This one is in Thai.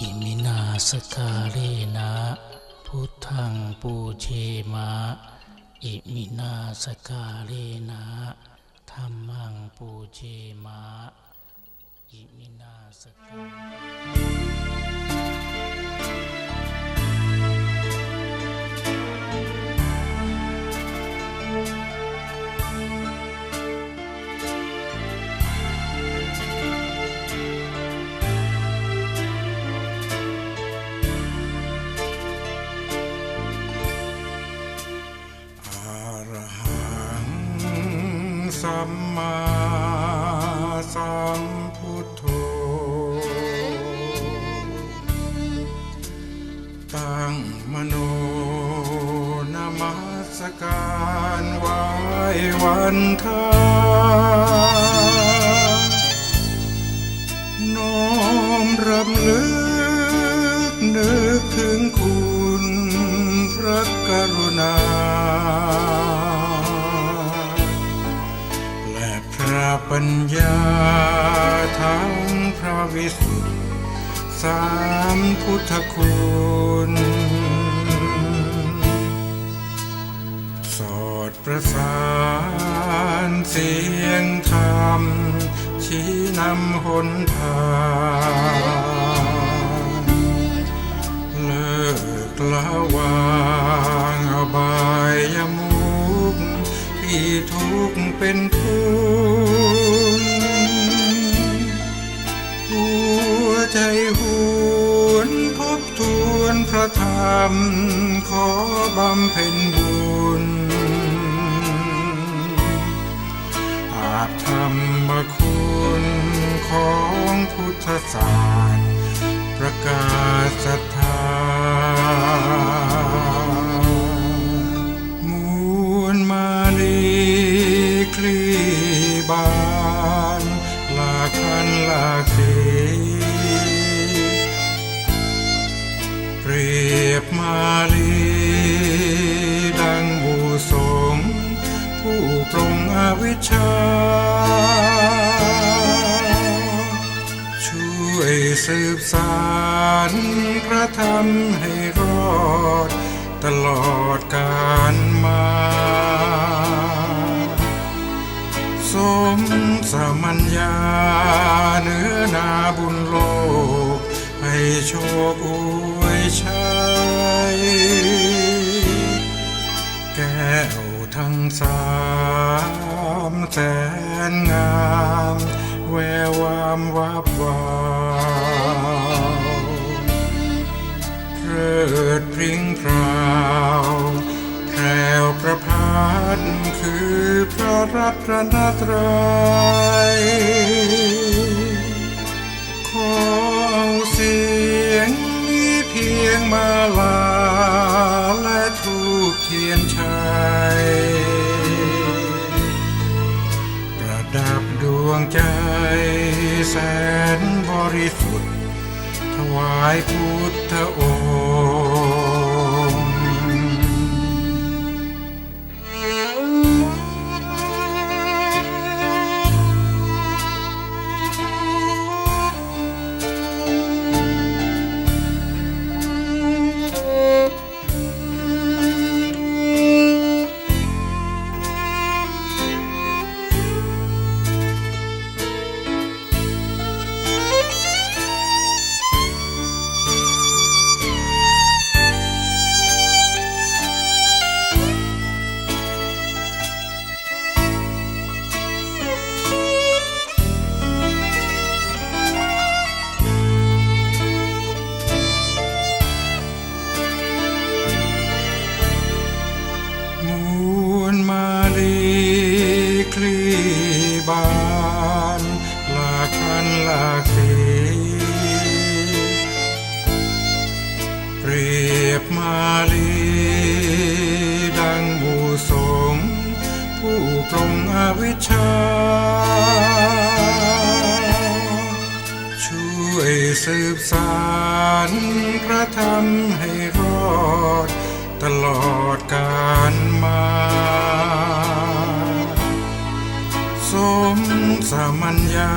อิมินาสกาเลนะพุทธังปูเชมะ อิมินาสกาเลนะธรรมังปูเชมะ อิมินาสกา สัมมาสัมพุทโธ ตั้งมโนนามัสการไว้วันทา สามพุทธคุณสอดประสานเสียงธรรม ชี้นำหนทางเลิกละวางอบายมุกที่ทุกข์เป็นทุนหัวใจ ระธรรมขอบำเพ็ญบุญ อาจธรรมคุณของพุทธศาสารพระธรรมให้รอด ตลอดกาลมา สมสมัญญาเนื้อนาบุญโลก ให้โชคอวยชัย ระรัตนตรัยขอเอาเสียงนี้เพียงมาลาและทูกเทียนชัยประดับดวงใจแสนบริสุทธิ์ ถวายพุทธองค์ บานหลากพันหลากสีเปรียบมาลีดังบูสงผู้ปรงอวิชชา ช่วยสืบสารพระธรรมให้รอดตลอด มสมัญญา